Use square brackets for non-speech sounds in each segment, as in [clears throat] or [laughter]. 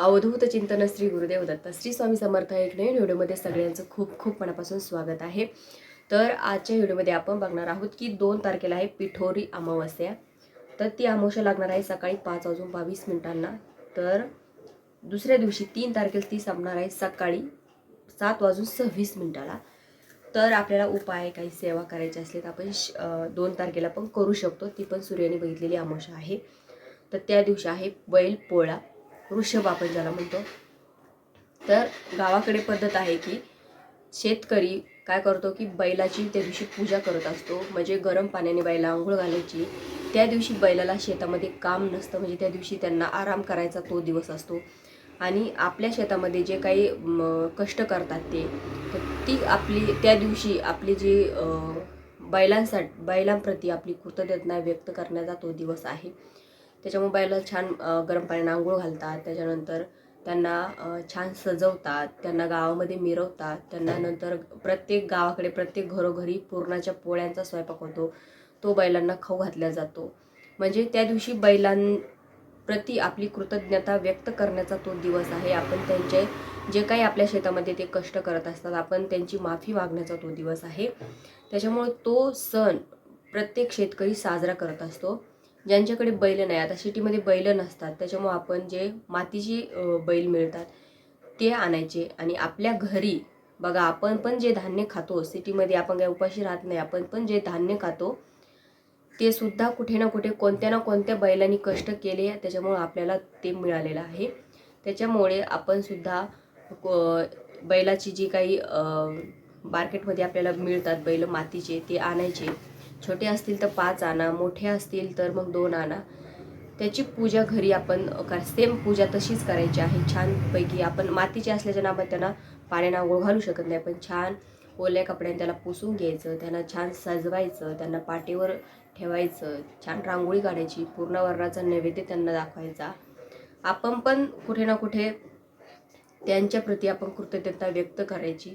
अवधूत चिंतन श्री गुरुदेव दत्त. श्री स्वामी समर्थ एक नवीन व्हिडिओमध्ये सगळ्यांचं खूप खूप मनापासून स्वागत आहे. तर आजच्या व्हिडिओमध्ये आपण बघणार आहोत की दोन तारखेला आहे पिठोरी अमावस्या. तर ती अमावस्या लागणार आहे सकाळी पाच वाजून बावीस मिनिटांना. तर दुसऱ्या दिवशी तीन तारखेला ती संपणार आहे सकाळी सात वाजून सव्वीस मिनिटाला. तर आपल्याला उपाय काही सेवा करायची असले तर आपण श- दोन तारखेला पण करू शकतो. ती पण सूर्याने बघितलेली अमावस्या आहे. तर त्या दिवशी आहे बैल पोळा. वृषभ आपण ज्याला म्हणतो. तर गावाकडे पद्धत आहे की शेतकरी काय करतो की बैलाची त्या दिवशी पूजा करत असतो. म्हणजे गरम पाण्याने बैला आंघोळ घालायची. त्या दिवशी बैलाला शेतामध्ये काम नसतं. म्हणजे त्या दिवशी त्यांना आराम करायचा तो दिवस असतो. आणि आपल्या शेतामध्ये जे काही कष्ट करतात ते तर ती आपली त्या दिवशी आपली जी बैलांसाठी बैलांप्रती आपली कृतज्ञता व्यक्त करण्याचा तो दिवस आहे. त्याच्यामुळे बायला छान गरम पाण्याने आंघोळ घालतात. त्याच्यानंतर त्यांना छान सजवतात. त्यांना गावामध्ये मिरवतात. त्यांना नंतर प्रत्येक गावाकडे प्रत्येक घरोघरी पुरणाच्या पोळ्यांचा स्वयंपाक होतो. तो बैलांना खाऊ घातला जातो. म्हणजे त्या दिवशी बैलांप्रती आपली कृतज्ञता व्यक्त करण्याचा तो दिवस आहे. आपण त्यांचे जे काही आपल्या शेतामध्ये ते कष्ट करत असतात आपण त्यांची माफी मागण्याचा तो दिवस आहे. त्याच्यामुळे तो सण प्रत्येक शेतकरी साजरा करत असतो. ज्यांच्याकडे बैल नाही आता सिटीमध्ये बैल नसतात त्याच्यामुळे आपण जे मातीची बैल मिळतात ते आणायचे आणि आपल्या घरी बघा आपण पण जे धान्य खातो सिटीमध्ये आपण काही उपाशी राहत नाही आपण पण जे धान्य खातो ते सुद्धा कुठे ना कुठे कोणत्या ना कोणत्या बैलांनी कष्ट केले त्याच्यामुळं आपल्याला ते मिळालेलं आहे. त्याच्यामुळे आपण सुद्धा बैलाची जी काही मार्केटमध्ये आपल्याला मिळतात बैल मातीचे ते आणायचे. छोटे असतील तर पाच आणा मोठे असतील तर मग दोन आणा. त्याची पूजा घरी आपण सेम पूजा तशीच करायची आहे. छानपैकी आपण मातीचे असल्याच्या आपण त्यांना पाण्याने आंघोळ घालू शकत नाही. पण छान ओल्या कपड्याने त्याला पुसून घ्यायचं त्यांना छान सजवायचं त्यांना पाठीवर ठेवायचं छान रांगोळी काढायची पूर्ण वर्णाचा नैवेद्य त्यांना दाखवायचा. आपण पण कुठे ना कुठे त्यांच्याप्रती आपण कृतज्ञता व्यक्त करायची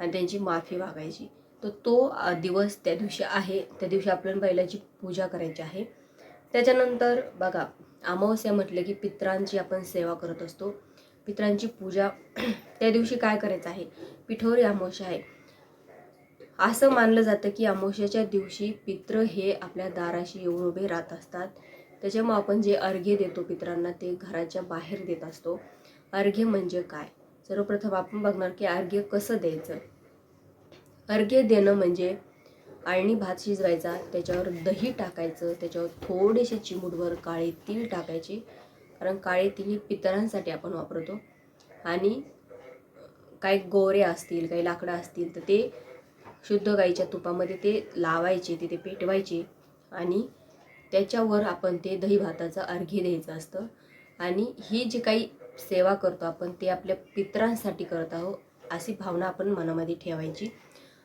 आणि त्यांची माफी मागायची. तर तो दिवस त्या दिवशी आहे. त्या दिवशी आपल्याला बैलाची पूजा करायची आहे. त्याच्यानंतर बघा अमावस्या म्हटलं की पित्रांची आपण सेवा करत असतो. पित्रांची पूजा [clears throat] त्या दिवशी काय करायचं आहे? पिठोरी अमावस्या आहे. असं मानलं जातं की अमावस्याच्या दिवशी पित्र हे आपल्या दाराशी येऊन उभे राहत असतात. त्याच्यामुळे आपण जे अर्घ्य देतो पित्रांना ते घराच्या बाहेर देत असतो. अर्घ्य म्हणजे काय? सर्वप्रथम आपण बघणार की अर्घ्य कसं द्यायचं? अर्घ्य देणं म्हणजे आळणी भात शिजवायचा त्याच्यावर दही टाकायचं त्याच्यावर थोडेसे चिमूटभर काळे तीळ टाकायचे कारण काळे तीळ हे पितरांसाठी आपण वापरतो. आणि काही गोरे असतील काही लाकडं असतील तर ते शुद्ध गाईच्या तुपामध्ये ते लावायचे तिथे पेटवायचे आणि त्याच्यावर आपण ते दही भाताचं अर्घ्य द्यायचं असतं. आणि ही जी काही सेवा करतो आपण ते आपल्या पितरांसाठी करत आहोत अशी भावना आपण मनामध्ये ठेवायची.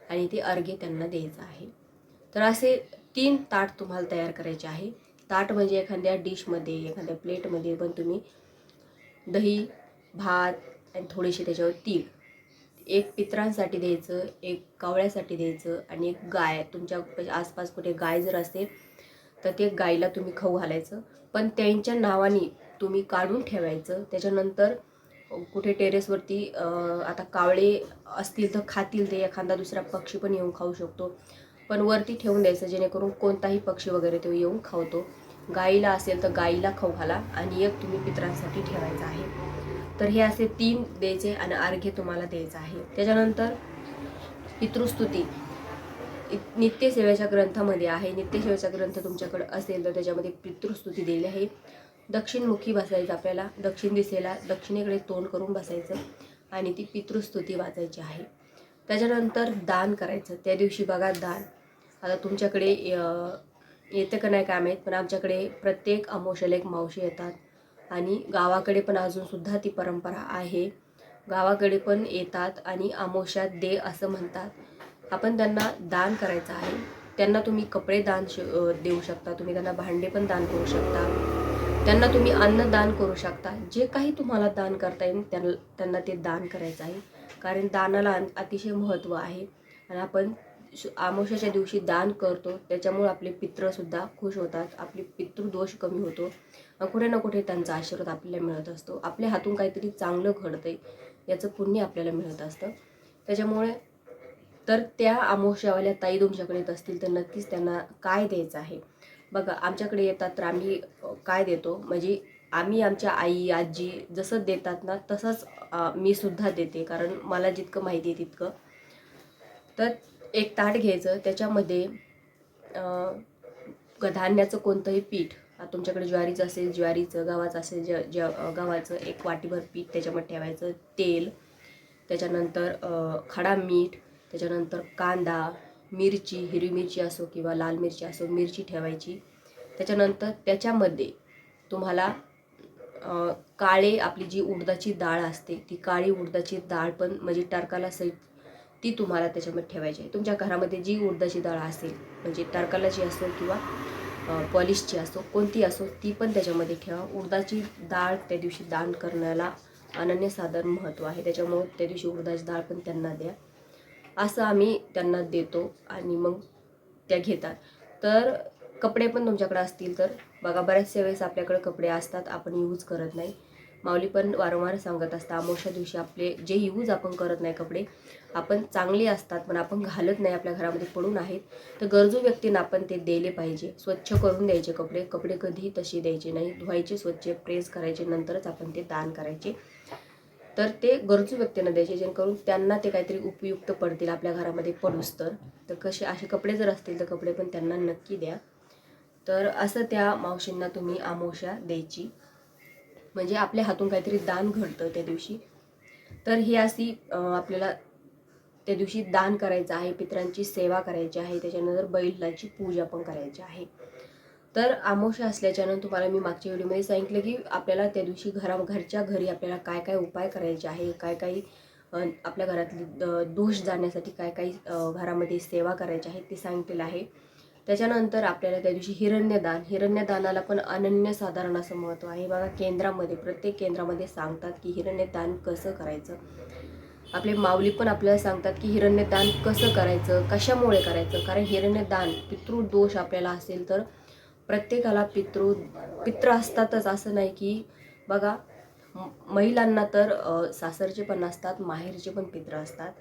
आणि ते अर्घ्य त्यांना द्यायचं आहे. तर असे तीन ताट तुम्हाला तयार करायचे आहे. ताट म्हणजे एखाद्या डिशमध्ये एखाद्या प्लेटमध्ये पण तुम्ही दही भात आणि थोडेसे त्याच्यावर तीळ. एक पित्रांसाठी द्यायचं एक कावळ्यासाठी द्यायचं आणि एक गाय. तुमच्या म्हणजे आसपास कुठे गाय जर असेल तर ते गायीला तुम्ही खाऊ घालायचं. पण त्यांच्या नावाने तुम्ही काढून ठेवायचं. त्याच्यानंतर कुठे टेरेसवरती आता कावळे असतील तर खातील ते एखादा दुसरा पक्षी पण येऊन खाऊ शकतो. पण वरती ठेवून द्यायचं जेणेकरून कोणताही पक्षी वगैरे तो येऊन खावतो. गाईला असेल तर गाईला खाऊ घाला आणि एक तुम्ही पित्रांसाठी ठेवायचं आहे. तर हे असे तीन द्यायचे आणि अर्घ्य तुम्हाला द्यायचं आहे. त्याच्यानंतर पितृस्तुती. इ- नित्यसेवेच्या ग्रंथामध्ये आहे. नित्यसेवेचा ग्रंथ तुमच्याकडे असेल तर त्याच्यामध्ये पितृस्तुती दिली आहे. दक्षिणमुखी बसायचं आपल्याला दक्षिण दिशेला दक्षिणेकडे तोंड करून बसायचं आणि ती पितृस्तुती वाचायची आहे. त्याच्यानंतर दान करायचं. त्या दिवशी बघा दान. आता तुमच्याकडे येतं का नाही काय माहीत पण आमच्याकडे प्रत्येक अमोशाला एक मावशी येतात. आणि गावाकडे पण अजूनसुद्धा ती परंपरा आहे. गावाकडे पण येतात आणि अमोशात दे असं म्हणतात. आपण त्यांना दान करायचं आहे. त्यांना तुम्ही कपडे दान श देऊ शकता. तुम्ही त्यांना भांडे पण दान करू शकता. त्यांना तुम्ही अन्न दान करू शकता. जे काही तुम्हाला दान करता येईल त्यांना त्यांना ते दान करायचं आहे. कारण दानाला अतिशय महत्त्व आहे. आणि आपण आमोशाच्या दिवशी दान करतो. त्याच्यामुळे आपले पित्रसुद्धा खुश होतात. आपले पितृदोष कमी होतो. कुठे ना कुठे त्यांचा आशीर्वाद आपल्याला मिळत असतो. आपल्या हातून काहीतरी चांगलं घडतंय याचं पुण्य आपल्याला मिळत असतं. त्याच्यामुळे तर त्या आमोशावाल्या ताई तुमच्याकडे येत असतील तर नक्कीच त्यांना काय द्यायचं आहे? बघा आमच्याकडे येतात तर आम्ही काय देतो? म्हणजे आम्ही आमच्या आई आजी जसं देतात ना तसंच मी सुद्धा देते. कारण मला जितकं माहिती आहे तितकं. तर एक ताट घ्यायचं. त्याच्यामध्ये धान्याचं कोणतंही पीठ तुमच्याकडे ज्वारीचं असेल ज्वारीचं गव्हाचं असेल ज ज गव्हाचं एक वाटीभर पीठ त्याच्यामध्ये ठेवायचं. तेल त्याच्यानंतर खडा मीठ त्याच्यानंतर कांदा मिरची हिरवी मिरची असो किंवा लाल मिरची असो मिरची ठेवायची. त्याच्यानंतर त्याच्यामध्ये तुम्हाला काळे आपली जी उडदाची डाळ असते ती काळी उडदाची डाळ पण म्हणजे टरकाला सहित ती तुम्हाला त्याच्यामध्ये ठेवायची आहे. तुमच्या घरामध्ये जी उडदाची डाळ असेल म्हणजे टरकालाची असो किंवा पॉलिशची असो कोणती असो ती पण त्याच्यामध्ये ठेवा. उडदाची डाळ त्या दिवशी दान करण्याला अनन्यसाधारण महत्त्व आहे. त्याच्यामुळं त्या दिवशी उडदाची डाळ पण त्यांना द्या. असं आम्ही त्यांना देतो आणि मग त्या घेतात. तर कपडे पण तुमच्याकडे असतील तर बघा बऱ्याचशा वेळेस आपल्याकडे कपडे असतात आपण यूज करत नाही. माऊली पण वारंवार सांगत असतात अमावश्या दिवशी आपले जे यूज आपण करत नाही कपडे आपण चांगले असतात पण आपण घालत नाही आपल्या घरामध्ये पडून आहेत. तर गरजू व्यक्तींना आपण ते दिले पाहिजे. स्वच्छ करून द्यायचे कपडे कपडे कधीही तसे द्यायचे नाही. धुवायचे स्वच्छ प्रेस करायचे नंतरच आपण ते दान करायचे. तर ते गरजू व्यक्तींना द्यायचे जेणेकरून त्यांना ते काहीतरी उपयुक्त पडतील आपल्या घरामध्ये पडूस तर. तर कसे असे कपडे जर असतील तर कपडे पण त्यांना नक्की द्या. तर असं त्या मावशींना तुम्ही आमोशा द्यायची. म्हणजे आपल्या हातून काहीतरी दान घडतं त्या दिवशी. तर ही अशी आपल्याला त्या दिवशी दान करायचं आहे पितरांची सेवा करायची आहे त्याच्यानंतर बैलाची पूजा पण करायची आहे. तर आमोशा असल्याच्यानं तुम्हाला मी मागच्या व्हिडिओमध्ये सांगितलं की आपल्याला त्या दिवशी घरा घरच्या घरी आपल्याला काय काय उपाय करायचे आहे काय काही आपल्या घरातले द- दोष जाण्यासाठी काय काही घरामध्ये सेवा करायची आहे ते सांगितलेलं आहे. त्याच्यानंतर आपल्याला त्या दिवशी हिरण्यदान हिरण्यदानाला पण अनन्यसाधारण असं महत्त्व आहे. बघा केंद्रामध्ये प्रत्येक केंद्रामध्ये सांगतात की हिरण्यदान कसं करायचं. आपले माऊली पण आपल्याला सांगतात की हिरण्यदान कसं करायचं कशामुळे करायचं? कारण हिरण्यदान पितृदोष आपल्याला असेल तर प्रत्येकाला पितृ पित्र असतातच असं नाही की बघा महिलांना तर सासरचे पण असतात माहेरचे पण पित्र असतात.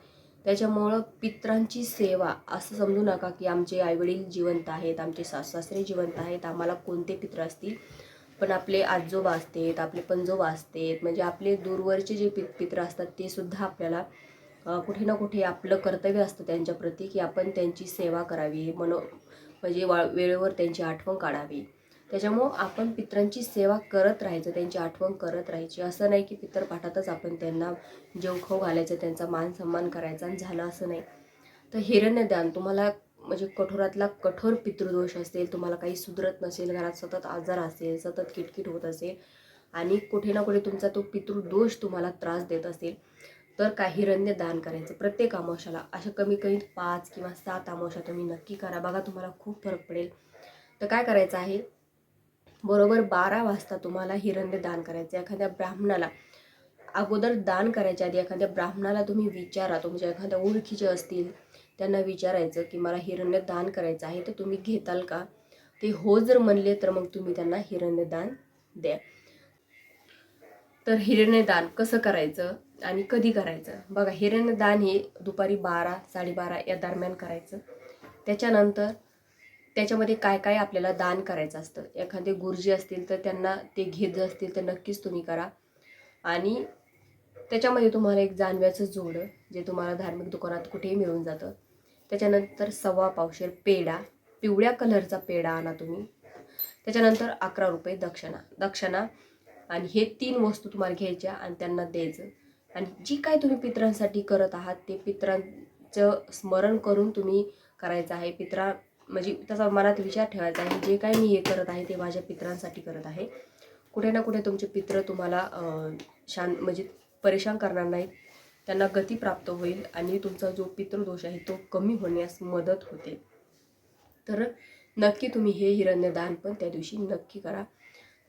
त्याच्यामुळं पित्रांची सेवा असं समजू नका की आमचे आईवडील जिवंत आहेत आमचे सासरे जिवंत आहेत आम्हाला कोणते पित्र असतील? पण आपले आजोबा असतात आपले पंजोबा असतात म्हणजे आपले दूरवरचे जे पि पित्र असतात ते सुद्धा आपल्याला कुठे ना कुठे आपलं कर्तव्य असतं त्यांच्याप्रती की आपण त्यांची सेवा करावी. मनो म्हणजे वा वेळेवर त्यांची आठवण काढावी. त्याच्यामुळं आपण पित्रांची सेवा करत राहायचं त्यांची आठवण करत राहायची. असं नाही की पितरपाठातच आपण त्यांना जेव खाऊ घालायचं त्यांचा मान सन्मान करायचा आणि झालं असं नाही. तर हिरण्यदान तुम्हाला म्हणजे कठोरातला कठोर पितृदोष असेल तुम्हाला काही सुधरत नसेल घरात सतत आजार असेल सतत किटकिट होत असेल आणि कुठे ना कुठे तुमचा तो पितृदोष तुम्हाला त्रास देत असेल तर काही हिरण्य दान करायचं? प्रत्येक अमावस्याला अशा कमी कमी पाच किंवा सात अमावशा तुम्ही नक्की करा. बघा तुम्हाला खूप फरक पडेल. तर काय करायचं आहे? बरोबर बारा वाजता तुम्हाला हिरण्य दान करायचं एखाद्या ब्राह्मणाला अगोदर दान करायच्या आधी एखाद्या ब्राह्मणाला तुम्ही विचारा. तुमच्या एखाद्या ओळखीचे असतील त्यांना विचारायचं की मला हिरण्य दान करायचं आहे तर तुम्ही घेताल का? ते हो जर म्हणले तर मग तुम्ही त्यांना हिरण्य दान द्या. तर हिरण्यदान कसं करायचं? आणि कधी करायचं? बघा हिरण्यदान हे दुपारी बारा साडेबारा या दरम्यान करायचं. त्याच्यानंतर त्याच्यामध्ये काय काय आपल्याला दान करायचं असतं? एखादे गुरुजी असतील तर त्यांना ते घेत असतील तर नक्कीच तुम्ही करा. आणि त्याच्यामध्ये तुम्हाला एक जानव्याचं जोडं जे तुम्हाला धार्मिक दुकानात कुठेही मिळून जातं. त्याच्यानंतर सव्वा पावशेर पेढा पिवळ्या कलरचा पेढा आणा तुम्ही. त्याच्यानंतर अकरा रुपये दक्षिणा दक्षिणा आणि हे तीन वस्तू तुम्हाला घ्यायच्या आणि त्यांना द्यायचं. आणि जी काय तुम्ही पित्रांसाठी करत आहात ते पित्रांचं स्मरण करून तुम्ही करायचं आहे. पित्रा म्हणजे त्याचा मनात विचार ठेवायचा आहे जे काय मी हे करत आहे ते माझ्या पित्रांसाठी करत आहे. कुठे ना कुठे तुमचे पित्र तुम्हाला शान म्हणजे परेशान करणार नाहीत. त्यांना गती प्राप्त होईल आणि तुमचा जो पितृदोष आहे तो कमी होण्यास मदत होते. तर नक्की तुम्ही हे हिरण्यदान पण त्या दिवशी नक्की करा.